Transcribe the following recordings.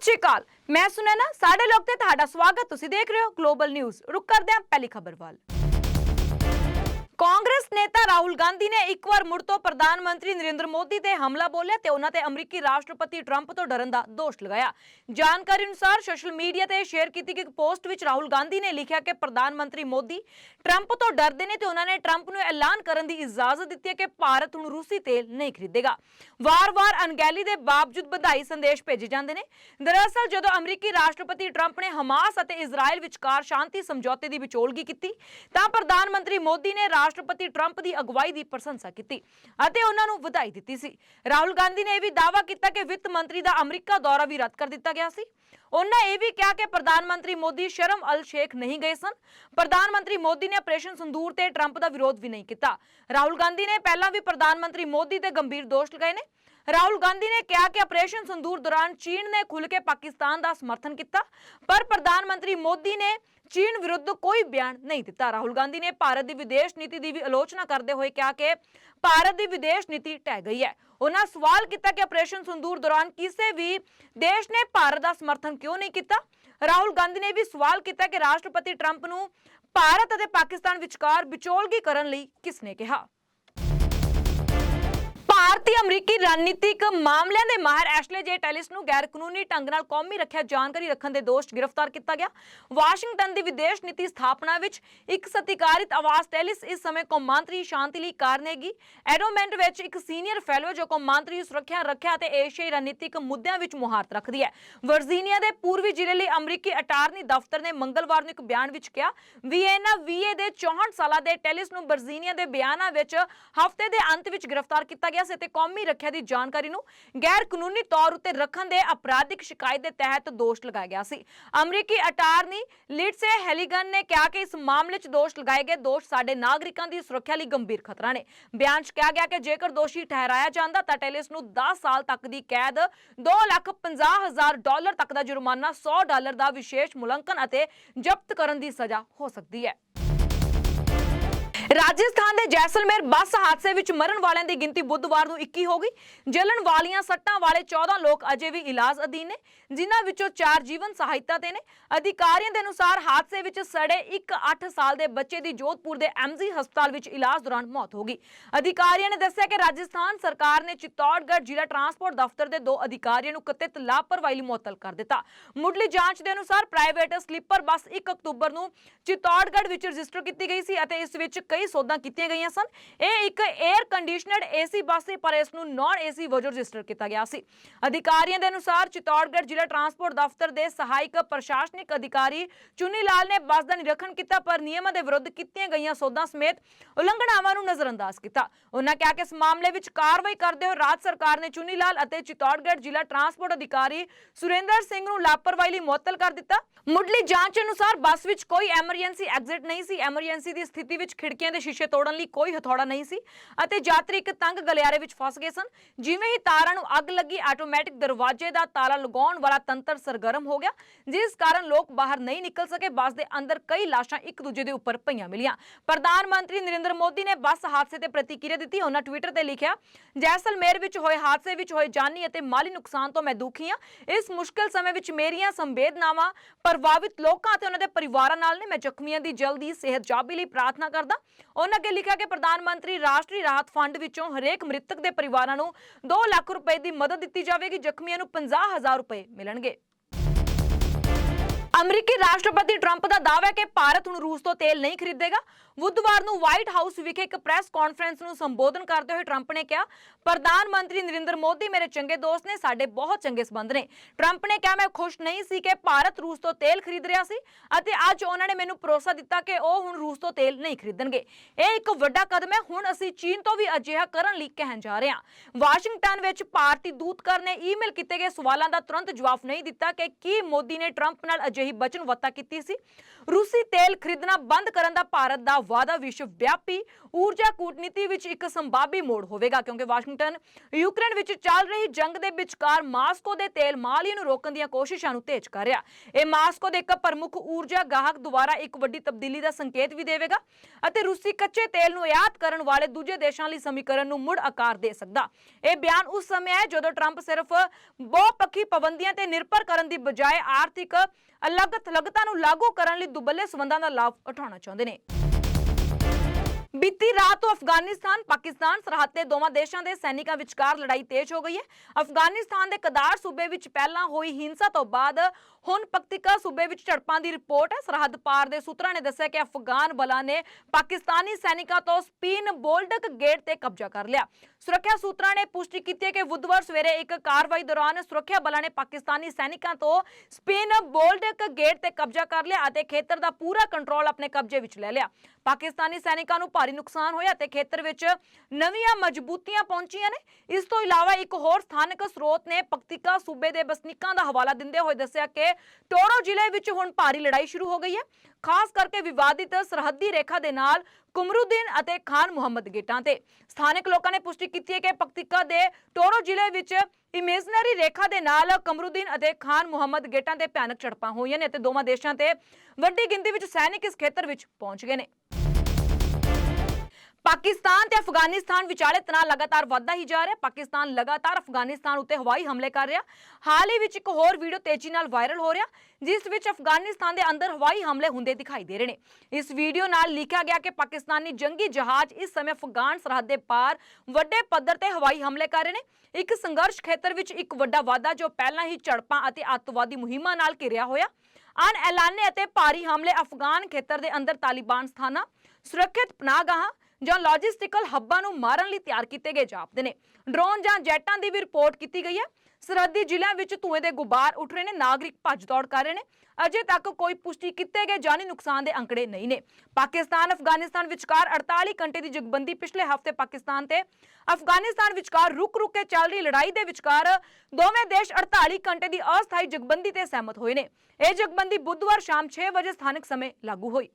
ਸਤਿ ਸ਼੍ਰੀ ਅਕਾਲ। ਮੈਂ ਸੁਨੈਨਾ, ਸਾਡੇ ਲੋਕ ਤੇ ਤੁਹਾਡਾ ਸਵਾਗਤ, ਤੁਸੀਂ ਦੇਖ ਰਹੇ ਹੋ ਗਲੋਬਲ ਨਿਊਜ਼ ਰੁਕ ਕਰਦੇ ਹਾਂ ਪਹਿਲੀ ਖਬਰ ਵੱਲ। ਕਾਂਗਰਸ ਨੇਤਾ ਰਾਹੁਲ ਗਾਂਧੀ ਨੇ ਇੱਕ ਵਾਰ ਮੁੜ ਤੋਂ ਪ੍ਰਧਾਨ ਮੰਤਰੀ ਨਰਿੰਦਰ ਮੋਦੀ ਤੇ ਹਮਲਾ ਬੋਲਿਆ ਤੇ ਉਹਨਾਂ ਤੇ ਅਮਰੀਕੀ ਰਾਸ਼ਟਰਪਤੀ ਟਰੰਪ ਤੋਂ ਡਰਨ ਦਾ ਦੋਸ਼ ਲਗਾਇਆ। ਜਾਣਕਾਰੀ ਅਨੁਸਾਰ ਸੋਸ਼ਲ ਮੀਡੀਆ ਤੇ ਸ਼ੇਅਰ ਕੀਤੀ ਗਈ ਇੱਕ ਪੋਸਟ ਵਿੱਚ ਰਾਹੁਲ ਗਾਂਧੀ ਨੇ ਲਿਖਿਆ ਕਿ ਪ੍ਰਧਾਨ ਮੰਤਰੀ ਮੋਦੀ ਟਰੰਪ ਤੋਂ ਡਰਦੇ ਨੇ ਤੇ ਉਹਨਾਂ ਨੇ ਟਰੰਪ ਨੂੰ ਐਲਾਨ ਕਰਨ ਦੀ ਇਜਾਜ਼ਤ ਦਿੱਤੀ ਹੈ ਕਿ ਭਾਰਤ ਹੁਣ ਰੂਸੀ ਤੇਲ ਨਹੀਂ ਖਰੀਦੇਗਾ। ਵਾਰ-ਵਾਰ ਅਣਗਹਿਲੀ ਦੇ ਬਾਵਜੂਦ ਵਧਾਈ ਸੰਦੇਸ਼ ਭੇਜੇ ਜਾਂਦੇ ਨੇ। ਦਰਅਸਲ ਜਦੋਂ ਅਮਰੀਕੀ ਰਾਸ਼ਟਰਪਤੀ ਟਰੰਪ ਨੇ ਹਮਾਸ ਅਤੇ ਇਜ਼ਰਾਈਲ ਵਿਚਕਾਰ ਸ਼ਾਂਤੀ ਸਮਝੌਤੇ ਦੀ ਵਿਚੋਲਗੀ ਕੀਤੀ, ਤਾਂ ਪ੍ਰਧਾਨ ਮੰਤਰੀ ਮੋਦੀ ਨੇ ਰਾਸ਼ਟਰਪਤੀ ਟਰੰਪ ਦੀ ਅਗਵਾਈ ਦੀ ਪ੍ਰਸ਼ੰਸਾ ਕੀਤੀ ਅਤੇ ਉਹਨਾਂ ਨੂੰ ਵਧਾਈ ਦਿੱਤੀ ਸੀ। ਰਾਹੁਲ ਗਾਂਧੀ ਨੇ ਇਹ ਵੀ ਦਾਅਵਾ ਕੀਤਾ ਕਿ ਵਿੱਤ ਮੰਤਰੀ ਦਾ ਅਮਰੀਕਾ ਦੌਰਾ ਵੀ ਰੱਦ ਕਰ ਦਿੱਤਾ ਗਿਆ ਸੀ। ਉਹਨਾਂ ਇਹ ਵੀ ਕਿਹਾ ਕਿ ਪ੍ਰਧਾਨ ਮੰਤਰੀ ਮੋਦੀ ਸ਼ਰਮ ਅਲ ਸ਼ੇਖ ਨਹੀਂ ਗਏ ਸਨ। ਪ੍ਰਧਾਨ ਮੰਤਰੀ ਮੋਦੀ ਨੇ ਆਪਰੇਸ਼ਨ ਸੰਦੂਰ ਤੇ ਟਰੰਪ ਦਾ ਵਿਰੋਧ ਵੀ ਨਹੀਂ ਕੀਤਾ। ਰਾਹੁਲ ਗਾਂਧੀ ਨੇ ਪਹਿਲਾਂ ਵੀ ਪ੍ਰਧਾਨ ਮੰਤਰੀ ਮੋਦੀ ਤੇ ਗੰਭੀਰ ਦੋਸ਼ ਲਗਾਏ ਨੇ। ਰਾਹੁਲ ਗਾਂਧੀ ਨੇ ਕਿਹਾ ਕਿ ਆਪਰੇਸ਼ਨ ਸੰਦੂਰ ਦੌਰਾਨ ਚੀਨ ਨੇ ਖੁੱਲ੍ਹ ਕੇ ਪਾਕਿਸਤਾਨ ਦਾ ਸਮਰਥਨ ਕੀਤਾ। ਪਰ ਪ੍ਰਧਾਨ ਮੰਤਰੀ ਮੋਦੀ ਨੇ ਚੀਨ ਵਿਰੁੱਧ ਕੋਈ ਬਿਆਨ ਨਹੀਂ ਦਿੱਤਾ। ਰਾਹੁਲ ਗਾਂਧੀ ਨੇ ਭਾਰਤ ਦੀ ਵਿਦੇਸ਼ ਨੀਤੀ ਦੀ ਵੀ ਆਲੋਚਨਾ ਕਰਦੇ ਹੋਏ ਕਿਹਾ ਕਿ ਭਾਰਤ ਦੀ ਵਿਦੇਸ਼ ਨੀਤੀ ਢਹਿ ਗਈ ਹੈ। ਉਹਨਾਂ ਸਵਾਲ ਕੀਤਾ ਕਿ ਆਪਰੇਸ਼ਨ ਸੰਦੂਰ ਦੌਰਾਨ ਕਿਸੇ ਵੀ ਦੇਸ਼ ਨੇ ਭਾਰਤ ਦਾ ਸਮਰਥਨ ਕਿਉਂ ਨਹੀਂ ਕੀਤਾ? ਰਾਹੁਲ ਗਾਂਧੀ ਨੇ ਵੀ ਸਵਾਲ ਕੀਤਾ ਕਿ ਰਾਸ਼ਟਰਪਤੀ ਟਰੰਪ ਨੂੰ ਭਾਰਤ ਅਤੇ ਪਾਕਿਸਤਾਨ ਵਿਚਕਾਰ ਵਿਚੋਲਗੀ ਕਰਨ ਲਈ ਕਿਸ ਨੇ ਕਿਹਾ? ਭਾਰਤੀ ਅਮਰੀਕੀ ਰਣਨੀਤਿਕ ਮਾਮਲਿਆਂ ਦੇ ਮਾਹਰ ਐਸ਼ਲੇ ਜੇ ਟੈਲਿਸ ਨੂੰ ਗੈਰ ਕਾਨੂੰਨੀ ਢੰਗ ਨਾਲ ਕੌਮੀ ਰੱਖਿਆ ਜਾਣਕਾਰੀ ਰੱਖਣ ਦੇ ਦੋਸ਼ ਗ੍ਰਿਫਤਾਰ ਕੀਤਾ ਗਿਆ। ਵਾਸ਼ਿੰਗਟਨ ਦੀ ਵਿਦੇਸ਼ ਨੀਤੀ ਸਥਾਪਨਾ ਵਿੱਚ ਇੱਕ ਸਤਿਕਾਰਿਤ ਆਵਾਜ਼ ਟੈਲਿਸ ਇਸ ਸਮੇਂ ਕੌਮਾਂਤਰੀ ਸ਼ਾਂਤੀ ਲਈ ਕਾਰਨੇਗੀ। ਐਡੋਮੈਂਟ ਵਿੱਚ ਇੱਕ ਸੀਨੀਅਰ ਫੈਲੋ ਜੋ ਕੌਮਾਂਤਰੀ ਸੁਰੱਖਿਆ, ਰੱਖਿਆ ਅਤੇ ਏਸ਼ੀਆਈ ਰਣਨੀਤਿਕ ਮੁੱਦਿਆਂ ਵਿੱਚ ਮੁਹਾਰਤ ਰੱਖਦੀ ਹੈ। ਵਰਜੀਨੀਆ ਦੇ ਪੂਰਬੀ ਜ਼ਿਲ੍ਹੇ ਲਈ ਅਮਰੀਕੀ ਅਟਾਰਨੀ ਦਫ਼ਤਰ ਨੇ ਮੰਗਲਵਾਰ ਨੂੰ ਇੱਕ ਬਿਆਨ ਵਿੱਚ ਕਿਹਾ, ਵੀਏਨਾ ਵੀਏ ਦੇ 64 ਸਾਲਾਂ ਦੇ ਟੈਲਿਸ ਨੂੰ ਵਰਜੀਨੀਆ ਦੇ ਬਿਆਨਾਂ ਵਿੱਚ ਹਫ਼ਤੇ ਦੇ ਅੰਤ ਵਿੱਚ ਗ੍ਰਿਫਤਾਰ ਕੀਤਾ ਗਿਆ ਸੀ ਤੇ ਕੌਮੀ ਰੱਖਿਆ ਦੀ ਜਾਣਕਾਰੀ ਨੂੰ ਗੈਰ ਕਾਨੂੰਨੀ ਤੌਰ ਉੱਤੇ ਰੱਖਣ ਦੇ ਅਪਰਾਧਿਕ ਸ਼ਿਕਾਇਤ ਦੇ ਤਹਿਤ ਦੋਸ਼ ਲਗਾਇਆ ਗਿਆ ਸੀ। ਅਮਰੀਕੀ ਅਟਾਰਨੀ ਲਿਟਸੇ ਹੈਲੀਗਨ ਨੇ ਕਿਹਾ ਕਿ ਇਸ ਮਾਮਲੇ 'ਚ ਦੋਸ਼ ਲਗਾਏ ਗਏ। ਦੋਸ਼ ਸਾਡੇ ਨਾਗਰਿਕਾਂ ਦੀ ਸੁਰੱਖਿਆ ਲਈ ਗੰਭੀਰ ਖਤਰਾ ਨੇ। ਬਿਆਨ 'ਚ ਕਿਹਾ ਗਿਆ ਕਿ ਜੇਕਰ ਦੋਸ਼ੀ ਠਹਿਰਾਇਆ ਜਾਂਦਾ ਤਾਂ ਟੈਲਿਸ ਨੂੰ 10 ਸਾਲ ਤੱਕ ਦੀ ਕੈਦ 2 ਲੱਖ 50 ਹਜ਼ਾਰ ਡਾਲਰ ਤੱਕ ਦਾ ਜੁਰਮਾਨਾ 100 ਡਾਲਰ ਦਾ ਵਿਸ਼ੇਸ਼ ਮੁਲੰਕਣ ਅਤੇ ਜ਼ਬਤ ਕਰਨ ਦੀ ਸਜ਼ਾ ਹੋ ਸਕਦੀ ਹੈ। ਰਾਜਸਥਾਨ ਦੇ ਜੈਸਲਮੇਰ ਬੱਸ ਹਾਦਸੇ ਵਿੱਚ ਮਰਨ ਵਾਲਿਆਂ ਦੀ ਗਿਣਤੀ ਬੁੱਧਵਾਰ ਨੂੰ 21 ਹੋ ਗਈ। ਜਲਣ ਵਾਲੀਆਂ ਸੱਟਾਂ ਵਾਲੇ 14 ਲੋਕ ਅਜੇ ਵੀ ਇਲਾਜ ਅਧੀਨ ਨੇ, ਜਿਨ੍ਹਾਂ ਵਿੱਚੋਂ 4 ਜੀਵਨ ਸਹਾਇਤਾ ਤੇ ਨੇ। ਅਧਿਕਾਰੀਆਂ ਦੇ ਅਨੁਸਾਰ ਹਾਦਸੇ ਵਿੱਚ ਸੜੇ ਇੱਕ 8 ਸਾਲ ਦੇ ਬੱਚੇ ਦੀ ਜੋਧਪੁਰ ਦੇ ਐਮਜੀ ਹਸਪਤਾਲ ਵਿੱਚ ਇਲਾਜ ਦੌਰਾਨ ਮੌਤ ਹੋ ਗਈ। ਅਧਿਕਾਰੀਆਂ ਨੇ ਦੱਸਿਆ ਕਿ ਰਾਜਸਥਾਨ ਸਰਕਾਰ ਨੇ ਚਿਤੌੜਗੜ੍ਹ ਜ਼ਿਲ੍ਹਾ ਟਰਾਂਸਪੋਰਟ ਦਫ਼ਤਰ ਦੇ ਦੋ ਅਧਿਕਾਰੀਆਂ ਨੂੰ ਕਥਿਤ ਲਾਪਰਵਾਹੀ ਲਈ ਮੁਅੱਤਲ ਕਰ ਦਿੱਤਾ। ਮੁੱਢਲੀ ਜਾਂਚ ਦੇ ਅਨੁਸਾਰ ਪ੍ਰਾਈਵੇਟ ਸਲੀਪਰ ਬੱਸ 1 ਅਕਤੂਬਰ ਨੂੰ ਚਿਤੌੜਗੜ੍ਹ ਵਿੱਚ ਰਜਿਸਟਰ ਕੀਤੀ ਗਈ ਸੀ ਅਤੇ ਇਸ ਵਿੱਚ ਕਈ ਸੋਧਾਂ ਕੀਤੀਆਂ ਗਈਆਂ ਸਨ। ਇਹ ਇੱਕ 에ਅਰ ਕੰਡੀਸ਼ਨਰਡ ਏਸੀ ਬੱਸ ਸੀ, ਪਰ ਇਸ ਨੂੰ ਨਾਨ ਏਸੀ ਵਜੋਂ ਰਜਿਸਟਰ ਕੀਤਾ ਗਿਆ ਸੀ। ਅਧਿਕਾਰੀਆਂ ਦੇ ਅਨੁਸਾਰ ਚਿਤੌੜਗੜ੍ਹ ਜ਼ਿਲ੍ਹਾ ਟਰਾਂਸਪੋਰਟ ਦਫ਼ਤਰ ਦੇ ਸਹਾਇਕ ਪ੍ਰਸ਼ਾਸਨਿਕ ਅਧਿਕਾਰੀ ਚੁਨੀ ਲਾਲ ਨੇ ਬੱਸ ਦਾ ਨਿਰੀਖਣ ਕੀਤਾ, ਪਰ ਨਿਯਮਾਂ ਦੇ ਵਿਰੁੱਧ ਕੀਤੀਆਂ ਗਈਆਂ ਸੋਧਾਂ ਸਮੇਤ ਉਲੰਘਣਾਵਾਂ ਨੂੰ ਨਜ਼ਰਅੰਦਾਜ਼ ਕੀਤਾ। ਉਹਨਾਂ ਕਿਹਾ ਕਿ ਇਸ ਮਾਮਲੇ ਵਿੱਚ ਕਾਰਵਾਈ ਕਰਦੇ ਹੋਏ ਰਾਜ ਸਰਕਾਰ ਨੇ ਚੁਨੀ ਲਾਲ ਅਤੇ ਚਿਤੌੜਗੜ੍ਹ ਜ਼ਿਲ੍ਹਾ ਟਰਾਂਸਪੋਰਟ ਅਧਿਕਾਰੀ ਸੁਰਿੰਦਰ ਸਿੰਘ ਨੂੰ ਲਾਪਰਵਾਹੀ ਲਈ ਮੁਅੱਤਲ ਕਰ ਦਿੱਤਾ। ਮੁੱਢਲੀ ਜਾਂਚ ਅਨੁਸਾਰ ਬੱਸ ਵਿੱਚ ਕੋਈ ਐਮਰਜੈਂਸੀ ਐਗਜ਼ਿਟ ਨਹੀਂ ਸੀ। ਐਮਰਜੈਂਸੀ ਦੀ ਸਥਿਤੀ ਵਿੱਚ ਖਿੜਕੀਆਂ ਦੇ ਸ਼ੀਸ਼ੇ ਤੋੜਨ ਲਈ ਕੋਈ ਹਥੌੜਾ ਨਹੀਂ ਸੀ ਅਤੇ ਯਾਤਰੀ ਇੱਕ ਤੰਗ ਗਲਿਆਰੇ ਵਿੱਚ ਫਸ ਗਏ ਸਨ। ਜਿਵੇਂ ਹੀ ਤਾਰਾਂ ਨੂੰ ਅੱਗ ਲੱਗੀ ਆਟੋਮੈਟਿਕ ਦਰਵਾਜ਼ੇ ਦਾ ਤਾਲਾ ਲਗਾਉਣ ਵਾਲਾ ਤੰਤਰ ਸਰਗਰਮ ਹੋ ਗਿਆ, ਜਿਸ ਕਾਰਨ ਲੋਕ ਬਾਹਰ ਨਹੀਂ ਨਿਕਲ ਸਕੇ। ਬੱਸ ਦੇ ਅੰਦਰ ਕਈ ਲਾਸ਼ਾਂ ਇੱਕ ਦੂਜੇ ਦੇ ਉੱਪਰ ਪਈਆਂ ਮਿਲੀਆਂ। ਪ੍ਰਧਾਨ ਮੰਤਰੀ ਨਰਿੰਦਰ ਮੋਦੀ ਨੇ ਬੱਸ ਹਾਦਸੇ ਤੇ ਪ੍ਰਤੀਕਿਰਿਆ ਦਿੱਤੀ। ਉਹਨਾਂ ਟਵਿੱਟਰ ਤੇ ਲਿਖਿਆ, ਜੈਸਲਮੇਰ ਵਿੱਚ ਹੋਏ ਹਾਦਸੇ ਵਿੱਚ ਹੋਏ ਜਾਨੀ ਅਤੇ ਮਾਲੀ ਨੁਕਸਾਨ ਤੋਂ ਮੈਂ ਦੁਖੀ ਹਾਂ। ਇਸ ਮੁਸ਼ਕਲ ਸਮੇਂ ਵਿੱਚ ਮੇਰੀਆਂ ਸੰਵੇਦਨਾਵਾਂ ਪ੍ਰਭਾਵਿਤ ਲੋਕਾਂ ਅਤੇ ਉਹਨਾਂ ਦੇ ਪਰਿਵਾਰਾਂ ਨਾਲ ਨੇ। ਮੈਂ ਜ਼ਖਮੀਆਂ ਦੀ ਜਲਦੀ ਸਿਹਤ ਜਾਬੀ ਲਈ ਪ੍ਰਾਰਥਨਾ ਕਰਦਾ ਉਹਨਾਂ ਅੱਗੇ ਲਿਖਿਆ ਕਿ ਪ੍ਰਧਾਨ ਮੰਤਰੀ ਰਾਸ਼ਟਰੀ ਰਾਹਤ ਫੰਡ ਵਿੱਚੋਂ ਹਰੇਕ ਮ੍ਰਿਤਕ ਦੇ ਪਰਿਵਾਰਾਂ ਨੂੰ 2 ਲੱਖ ਰੁਪਏ ਦੀ ਮਦਦ ਦਿੱਤੀ ਜਾਵੇਗੀ, ਜ਼ਖਮੀਆਂ ਨੂੰ 50000 ਰੁਪਏ ਮਿਲਣਗੇ। ਅਮਰੀਕੀ ਰਾਸ਼ਟਰਪਤੀ ਟਰੰਪ ਦਾ ਦਾਅਵਾ ਹੈ ਕਿ ਭਾਰਤ ਹੁਣ ਰੂਸ ਤੋਂ ਤੇਲ ਨਹੀਂ ਖਰੀਦੇਗਾ। ਬੁੱਧਵਾਰ ਨੂੰ ਵਾਈਟ ਹਾਊਸ ਵਿਖੇ ਇੱਕ ਪ੍ਰੈਸ ਕਾਨਫਰੰਸ ਨੂੰ ਸੰਬੋਧਨ ਕਰਦੇ ਹੋਏ ਟਰੰਪ ਨੇ ਕਿਹਾ, ਪ੍ਰਧਾਨ ਮੰਤਰੀ ਨਰਿੰਦਰ ਮੋਦੀ ਮੇਰੇ ਚੰਗੇ ਦੋਸਤ ਨੇ, ਸਾਡੇ ਬਹੁਤ ਚੰਗੇ ਸਬੰਧ ਨੇ। ਟਰੰਪ ਨੇ ਕਿਹਾ, ਮੈਂ ਖੁਸ਼ ਨਹੀਂ ਸੀ ਕਿ ਭਾਰਤ ਰੂਸ ਤੋਂ ਤੇਲ ਖਰੀਦ ਰਿਹਾ ਸੀ ਅਤੇ ਅੱਜ ਉਹਨਾਂ ਨੇ ਮੈਨੂੰ ਭਰੋਸਾ ਦਿੱਤਾ ਕਿ ਉਹ ਹੁਣ ਰੂਸ ਤੋਂ ਤੇਲ ਨਹੀਂ ਖਰੀਦਣਗੇ। ਇਹ ਇੱਕ ਵੱਡਾ ਕਦਮ ਹੈ। ਹੁਣ ਅਸੀਂ ਚੀਨ ਤੋਂ ਵੀ ਅਜਿਹਾ ਕਰਨ ਲਈ ਕਹਿਣ ਜਾ ਰਹੇ ਹਾਂ। ਵਾਸ਼ਿੰਗਟਨ ਵਿੱਚ ਭਾਰਤੀ ਦੂਤਘਰ ਨੇ ਈਮੇਲ ਕੀਤੇ ਗਏ ਸਵਾਲਾਂ ਦਾ ਤੁਰੰਤ ਜਵਾਬ ਨਹੀਂ ਦਿੱਤਾ ਕਿ ਕੀ ਮੋਦੀ ਨੇ ਟਰੰਪ ਨਾਲ ਅਜਿਹੀ ਲਈ ਵਚਨਬੱਧਤਾ ਕੀਤੀ ਸੀ। ਰੂਸੀ ਤੇਲ ਖਰੀਦਣਾ ਬੰਦ ਕਰਨ ਦਾ ਭਾਰਤ ਦਾ ਵਾਅਦਾ ਵਿਸ਼ਵ ਵਿਆਪੀ ਊਰਜਾ ਕੂਟਨੀਤੀ ਵਿੱਚ ਇੱਕ ਸੰਭਾਵੀ ਮੋੜ ਹੋਵੇਗਾ, ਕਿਉਂਕਿ ਵਾਸ਼ਿੰਗਟਨ, ਯੂਕਰੇਨ ਵਿੱਚ ਚੱਲ ਰਹੀ ਜੰਗ ਦੇ ਵਿਚਕਾਰ ਮਾਸਕੋ ਦੇ ਤੇਲ ਮਾਲੀਏ ਨੂੰ ਰੋਕਣ ਦੀਆਂ ਕੋਸ਼ਿਸ਼ਾਂ ਨੂੰ ਤੇਜ਼ ਕਰ ਰਿਹਾ। ਇਹ ਮਾਸਕੋ ਦੇ ਇੱਕ ਪ੍ਰਮੁੱਖ ਊਰਜਾ ਗਾਹਕ ਦੁਆਰਾ ਇੱਕ ਵੱਡੀ ਤਬਦੀਲੀ ਦਾ ਸੰਕੇਤ ਵੀ ਦੇਵੇਗਾ ਅਤੇ ਰੂਸੀ ਕੱਚੇ ਤੇਲ ਨੂੰ ਆਯਾਤ ਕਰਨ ਵਾਲੇ ਦੂਜੇ ਦੇਸ਼ਾਂ ਲਈ ਸਮੀਕਰਨ ਨੂੰ ਮੁੜ ਆਕਾਰ ਦੇ ਸਕਦਾ। ਇਹ ਬਿਆਨ ਉਸ ਸਮੇਂ ਹੈ ਜਦੋਂ ਟਰੰਪ ਸਿਰਫ ਬਹੁਪੱਖੀ ਪਾਬੰਦੀਆਂ ਤੇ ਨਿਰਭਰ ਕਰਨ ਦੀ ਬਜਾਏ ਆਰਥਿਕ ਅਲੱਗ ਥਲਗਤਾ ਨੂੰ ਲਾਗੂ ਕਰਨ ਲਈ ਦੁਬੱਲੇ ਸਬੰਧਾਂ ਦਾ ਲਾਭ ਉਠਾਉਣਾ ਚਾਹੁੰਦੇ ਨੇ। ਬੀਤੀ ਰਾਤ ਤੋਂ ਅਫਗਾਨਿਸਤਾਨ, ਪਾਕਿਸਤਾਨ ਸਰਹੱਦ ਤੇ ਦੋਵਾਂ ਦੇਸ਼ਾਂ ਦੇ ਸੈਨਿਕਾਂ ਵਿਚਕਾਰ ਲੜਾਈ ਤੇਜ਼ ਹੋ ਗਈ ਹੈ। ਅਫਗਾਨਿਸਤਾਨ ਦੇ ਕਦਾਰ ਸੂਬੇ ਵਿੱਚ ਪਹਿਲਾਂ ਹੋਈ ਹਿੰਸਾ ਤੋਂ ਬਾਅਦ ਹੁਣ ਪਕਤਿਕਾ ਸੂਬੇ ਵਿੱਚ ਝੜਪਾਂ ਦੀ ਰਿਪੋਰਟ ਹੈ। ਸਰਹੱਦ ਪਾਰ ਦੇ ਸੂਤਰਾਂ ਨੇ ਦੱਸਿਆ ਕਿ ਅਫਗਾਨ ਬਲਾਂ ਨੇ ਪਾਕਿਸਤਾਨੀ ਸੈਨਿਕਾਂ ਤੋਂ ਸਪਿਨ ਬੋਲਡਕ ਗੇਟ ਤੇ ਕਬਜ਼ਾ ਕਰ ਲਿਆ। ਸੁਰੱਖਿਆ ਸੂਤਰਾਂ ਨੇ ਪੁਸ਼ਟੀ ਕੀਤੀ ਹੈ ਕਿ ਬੁੱਧਵਾਰ ਸਵੇਰੇ ਇੱਕ ਕਾਰਵਾਈ ਦੌਰਾਨ ਸੁਰੱਖਿਆ ਬਲਾਂ ਨੇ ਪਾਕਿਸਤਾਨੀ ਸੈਨਿਕਾਂ ਤੋਂ ਸਪੀਨ ਬੋਲਡਕ ਗੇਟ ਤੇ ਕਬਜ਼ਾ ਕਰ ਲਿਆ ਅਤੇ ਖੇਤਰ ਦਾ ਪੂਰਾ ਕੰਟਰੋਲ ਆਪਣੇ ਕਬਜ਼ੇ ਵਿੱਚ ਲੈ ਲਿਆ। ਪਾਕਿਸਤਾਨੀ ਸੈਨਿਕਾਂ ਨੂੰ ਭਾਰੀ ਨੁਕਸਾਨ ਹੋਇਆ ਤੇ ਖੇਤਰ ਵਿੱਚ ਨਵੀਆਂ ਮਜ਼ਬੂਤੀਆਂ ਪਹੁੰਚੀਆਂ ਨੇ। ਇਸ ਤੋਂ ਇਲਾਵਾ ਇੱਕ ਹੋਰ ਸਥਾਨਕ ਸਰੋਤ ਨੇ ਪਕਤਿਕਾ ਸੂਬੇ ਦੇ ਵਸਨੀਕਾਂ ਦਾ ਹਵਾਲਾ ਦਿੰਦੇ ਹੋਏ ਦੱਸਿਆ ਕਿ ਟੋਰੋ ਜ਼ਿਲ੍ਹੇ ਵਿੱਚ ਹੁਣ ਭਾਰੀ ਲੜਾਈ ਸ਼ੁਰੂ ਹੋ ਗਈ ਹੈ। ਖਾਸ ਕਰਕੇ ਵਿਵਾਦਿਤ ਸਰਹੱਦੀ ਰੇਖਾ ਦੇ ਨਾਲ ਕੁਮਰੁਦੀਨ ਅਤੇ ਖਾਨ ਮੁਹੰਮਦ ਗੇਟਾਂ ਤੇ। ਸਥਾਨਕ ਲੋਕਾਂ ਨੇ ਪੁਸ਼ਟੀ ਕੀਤੀ ਹੈ ਕਿ ਪਕਤਿਕਾ ਦੇ ਟੋਰੋ ਜ਼ਿਲ੍ਹੇ ਵਿੱਚ ਇਮੇਜਨਰੀ ਰੇਖਾ ਦੇ ਨਾਲ ਕਮਰੁਦੀਨ ਅਤੇ ਖਾਨ ਮੁਹੰਮਦ ਗੇਟਾਂ ਤੇ ਭਿਆਨਕ ਝੜਪਾਂ ਹੋਈਆਂ ਨੇ ਅਤੇ ਦੋਵਾਂ ਦੇਸ਼ਾਂ ਤੇ ਵੱਡੀ ਗਿਣਤੀ ਵਿੱਚ ਸੈਨਿਕ ਇਸ ਖੇਤਰ ਵਿੱਚ ਪਹੁੰਚ ਗਏ ਨੇ। ਪਾਕਿਸਤਾਨ ਤੇ ਅਫਗਾਨਿਸਤਾਨ ਵਿਚਾਲੇ ਤਣਾਅ ਲਗਾਤਾਰ ਵਧਦਾ ਹੀ ਜਾ ਰਿਹਾ। ਪਾਕਿਸਤਾਨ ਲਗਾਤਾਰ ਅਫਗਾਨਿਸਤਾਨ ਉੱਤੇ ਹਵਾਈ ਹਮਲੇ ਕਰ ਰਿਹਾ। ਹਾਲ ਹੀ ਵਿੱਚ ਇੱਕ ਹੋਰ ਵੀਡੀਓ ਤੇਜ਼ੀ ਨਾਲ ਵਾਇਰਲ ਹੋ ਰਿਹਾ, ਜਿਸ ਵਿੱਚ ਅਫਗਾਨਿਸਤਾਨ ਦੇ ਅੰਦਰ ਹਵਾਈ ਹਮਲੇ ਹੁੰਦੇ ਦਿਖਾਈ ਦੇ ਰਹੇ ਨੇ। ਇਸ ਵੀਡੀਓ ਨਾਲ ਲਿਖਿਆ ਗਿਆ ਕਿ ਪਾਕਿਸਤਾਨੀ ਜੰਗੀ ਜਹਾਜ਼ ਇਸ ਸਮੇਂ ਅਫਗਾਨ ਸਰਹੱਦ ਦੇ ਪਾਰ ਵੱਡੇ ਪੱਧਰ ਤੇ ਹਵਾਈ ਹਮਲੇ ਕਰ ਰਹੇ ਨੇ। ਇੱਕ ਸੰਘਰਸ਼ ਖੇਤਰ ਵਿੱਚ ਇੱਕ ਵੱਡਾ ਵਾਧਾ ਜੋ ਪਹਿਲਾਂ ਹੀ ਝੜਪਾਂ ਅਤੇ ਅੱਤਵਾਦੀ ਮੁਹਿੰਮਾਂ ਨਾਲ ਘਿਰਿਆ ਹੋਇਆ। ਅਣ ਐਲਾਨੇ ਅਤੇ ਭਾਰੀ ਹਮਲੇ ਅਫਗਾਨ ਖੇਤਰ ਦੇ ਅੰਦਰ ਤਾਲਿਬਾਨ ਸਥਾਨਾਂ, ਸੁਰੱਖਿਅਤ ਪਨਾਹਗਾਹਾਂ ਜਾਂ ਲੌਜਿਸਟਿਕਲ ਹੱਬਾਂ ਨੂੰ ਮਾਰਨ ਲਈ ਤਿਆਰ ਕੀਤੇ ਗਏ ਜਾਪਦੇ ਨੇ। ਡਰੋਨ ਜਾਂ ਜੈਟਾਂ ਦੀ ਵੀ ਰਿਪੋਰਟ ਕੀਤੀ ਗਈ ਹੈ। ਸਰਹੱਦੀ ਜ਼ਿਲ੍ਹਿਆਂ ਵਿੱਚ ਧੂਏ ਦੇ ਗੁਬਾਰ ਉੱਠ ਰਹੇ ਨੇ, ਨਾਗਰਿਕ ਭੱਜ ਦੌੜ ਕਰ ਰਹੇ ਨੇ। ਅਜੇ ਤੱਕ ਕੋਈ ਪੁਸ਼ਟੀ ਕੀਤੇ ਗਏ ਜਾਨੀ ਨੁਕਸਾਨ ਦੇ ਅੰਕੜੇ ਨਹੀਂ ਨੇ। ਪਾਕਿਸਤਾਨ, ਅਫਗਾਨਿਸਤਾਨ ਵਿਚਕਾਰ 48 ਘੰਟੇ ਦੀ ਜਗਬੰਦੀ ਪਿਛਲੇ ਹਫ਼ਤੇ ਪਾਕਿਸਤਾਨ ਤੇ। ਅਫਗਾਨਿਸਤਾਨ ਵਿਚਕਾਰ ਰੁਕ-ਰੁਕ ਕੇ ਚੱਲ ਰਹੀ ਲੜਾਈ ਦੇ ਵਿਚਕਾਰ ਦੋਵੇਂ ਦੇਸ਼ 48 ਘੰਟੇ ਦੀ ਅਸਥਾਈ ਜਗਬੰਦੀ ਤੇ ਸਹਿਮਤ ਹੋਏ ਨੇ। ਇਹ ਜਗਬੰਦੀ ਬੁੱਧਵਾਰ ਸ਼ਾਮ 6 ਵਜੇ ਸਥਾਨਕ ਸਮੇਂ ਲਾਗੂ ਹੋਈ।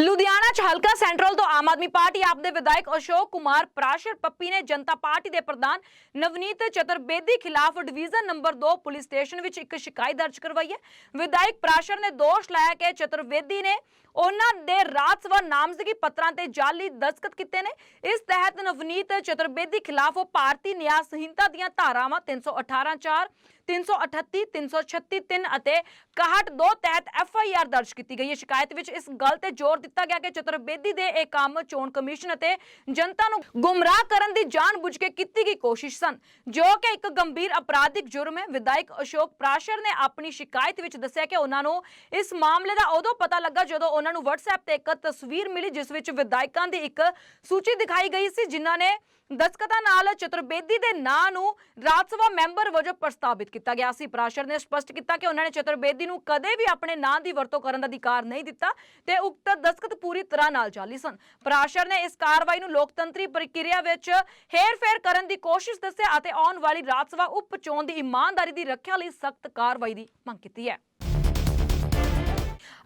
ਲੁਧਿਆਣਾ ਚ ਹਲਕਾ ਸੈਂਟਰਲ ਤੋਂ ਆਮ ਆਦਮੀ ਪਾਰਟੀ ਆਪ ਦੇ ਵਿਧਾਇਕ ਅਸ਼ੋਕ ਕੁਮਾਰ, ਪ੍ਰਾਸ਼ਰ ਪੱਪੀ ਨੇ ਜਨਤਾ ਪਾਰਟੀ ਦੇ ਪ੍ਰਧਾਨ ਨਵਨੀਤ ਚਤੁਰਬੇਦੀ ਖਿਲਾਫ ਡਿਵੀਜ਼ਨ ਨੰਬਰ 2 ਪੁਲਿਸ ਸਟੇਸ਼ਨ ਵਿੱਚ ਇੱਕ ਸ਼ਿਕਾਇਤ ਦਰਜ ਕਰਵਾਈ ਹੈ। ਵਿਧਾਇਕ ਪ੍ਰਾਸ਼ਰ ਨੇ ਦੋਸ਼ ਲਾਇਆ ਕਿ ਚਤੁਰਬੇਦੀ ਨੇ ਉਹਨਾਂ ਦੇ ਰਾਜ ਸਭਾ ਨਾਮਜ਼ਦਗੀ ਪੱਤਰਾਂ ਤੇ ਜਾਲੀ ਦਸਤਖਤ ਕੀਤੇ ਨੇ। ਇਸ ਤਹਿਤ ਨਵਨੀਤ ਚਤੁਰਬੇਦੀ ਖਿਲਾਫ ਭਾਰਤੀ ਨਿਆਂ ਸੰਹਿਤਾ ਦੀਆਂ ਧਾਰਾਵਾਂ 318 4 338 336 3 ਅਤੇ 61 2 ਤਹਿਤ ਐਫ ਆਈ ਆਰ ਦਰਜ ਕੀਤੀ ਗਈ ਹੈ। ਸ਼ਿਕਾਇਤ ਵਿੱਚ ਇਸ ਗੱਲ ਤੇ ਜ਼ੋਰ ਦਿੱਤਾ ਗਿਆ ਕਿ ਚਤੁਰਬੇਦੀ ਦੇ ਇਹ ਕੰਮ ਚੋਣ ਕਮਿਸ਼ਨ ਅਤੇ ਜਨਤਾ ਨੂੰ ਗੁੰਮਰਾਹ ਕਰਨ ਦੀ ਜਾਣਬੁੱਝ ਕੇ ਕੀਤੀ ਗਈ ਕੋਸ਼ਿਸ਼ ਸਨ, ਜੋ ਕਿ ਇੱਕ ਗੰਭੀਰ ਅਪਰਾਧਿਕ ਜੁਰਮ ਹੈ। ਵਿਧਾਇਕ ਅਸ਼ੋਕ ਪ੍ਰਾਸ਼ਰ ਨੇ ਆਪਣੀ ਸ਼ਿਕਾਇਤ ਵਿੱਚ ਦੱਸਿਆ ਕਿ ਉਹਨਾਂ ਨੂੰ ਇਸ ਮਾਮਲੇ ਦਾ ਉਦੋਂ ਪਤਾ ਲੱਗਾ ਜਦੋਂ ਉਹਨਾਂ ਨੂੰ WhatsApp ਤੇ ਇੱਕ ਤਸਵੀਰ ਮਿਲੀ, ਜਿਸ ਵਿੱਚ ਵਿਧਾਇਕਾਂ ਦੀ ਇੱਕ ਸੂਚੀ ਦਿਖਾਈ ਗਈ ਸੀ, ਜਿਨ੍ਹਾਂ ਨੇ ਦਸਤਖਤਾਂ ਨਾਲ ਚਤੁਰਬੇਦੀ ਦੇ ਨਾਂ ਨੂੰ ਰਾਜ ਸਭਾ ਮੈਂਬਰ ਵਜੋਂ ਪ੍ਰਸਤਾਵਿਤ ਕੀਤਾ ਗਿਆ ਸੀ। ਪ੍ਰਾਸ਼ਰ ਨੇ ਸਪਸ਼ਟ ਕੀਤਾ ਕਿ ਉਹਨਾਂ ਨੇ ਚਤੁਰਬੇਦੀ ਨੂੰ ਕਦੇ ਵੀ ਆਪਣੇ ਨਾਂ ਦੀ ਵਰਤੋਂ ਕਰਨ ਦਾ ਅਧਿਕਾਰ ਨਹੀਂ ਦਿੱਤਾ ਤੇ ਉਕਤ ਦਸਤਖਤ ਪੂਰੀ ਤਰ੍ਹਾਂ ਨਾਲ ਜਾਲੀ ਸਨ। ਪ੍ਰਾਸ਼ਰ ਨੇ ਇਸ ਕਾਰਵਾਈ ਨੂੰ ਲੋਕਤੰਤਰੀ ਪ੍ਰਕਿਰਿਆ ਵਿੱਚ ਹੇਰ-ਫੇਰ ਕਰਨ ਦੀ ਕੋਸ਼ਿਸ਼ ਦੱਸਿਆ ਅਤੇ ਆਉਣ ਵਾਲੀ ਰਾਜ ਸਭਾ ਉਪ ਚੋਣ ਦੀ ਇਮਾਨਦਾਰੀ ਦੀ ਰੱਖਿਆ ਲਈ ਸਖਤ ਕਾਰਵਾਈ ਦੀ ਮੰਗ ਕੀਤੀ ਹੈ।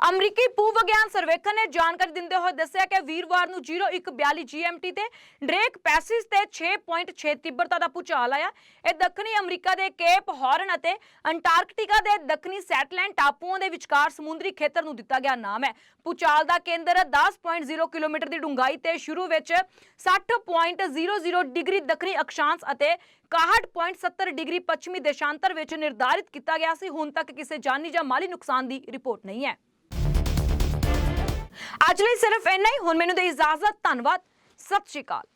ਅਮਰੀਕੀ ਭੂ ਵਿਗਿਆਨ ਸਰਵੇਖਣ ਨੇ ਜਾਣਕਾਰੀ ਦਿੰਦੇ ਹੋਏ ਦੱਸਿਆ ਕਿ ਵੀਰਵਾਰ ਨੂੰ 0142 GMT ਤੇ ਡਰੇਕ ਪੈਸਿਸ ਤੇ 6.6 ਤੀਬਰਤਾ ਦਾ ਭੂਚਾਲ ਆਇਆ। ਇਹ ਦੱਖਣੀ ਅਮਰੀਕਾ ਦੇ ਕੇਪ ਹਾਰਨ ਅਤੇ ਅੰਟਾਰਕਟਿਕਾ ਦੇ ਦੱਖਣੀ ਸੈਟਲੈਂਡ ਟਾਪੂਆਂ ਦੇ ਵਿਚਕਾਰ ਸਮੁੰਦਰੀ ਖੇਤਰ ਨੂੰ ਦਿੱਤਾ ਗਿਆ ਨਾਮ ਹੈ। ਭੂਚਾਲ ਦਾ ਕੇਂਦਰ 10.0 ਕਿਲੋਮੀਟਰ ਦੀ ਡੂੰਘਾਈ ਤੇ ਸ਼ੁਰੂ ਵਿੱਚ 60.00 ਡਿਗਰੀ ਦੱਖਣੀ ਅਕਸ਼ਾਂਸ਼ ਅਤੇ 61.70 ਡਿਗਰੀ ਪੱਛਮੀ ਦੇਸ਼ਾਂਤਰ ਵਿੱਚ ਨਿਰਧਾਰਿਤ ਕੀਤਾ ਗਿਆ ਸੀ। ਹੁਣ ਤੱਕ ਕਿਸੇ ਜਾਨੀ ਜਾਂ ਮਾਲੀ ਨੁਕਸਾਨ ਦੀ ਰਿਪੋਰਟ ਨਹੀਂ ਹੈ। ਅੱਜ ਲਈ ਸਿਰਫ ਇੰਨਾ ਹੀ। ਹੁਣ ਮੈਨੂੰ ਦੇ ਇਜਾਜ਼ਤ ਧੰਨਵਾਦ। ਸਤਿ ਸ਼੍ਰੀ ਅਕਾਲ।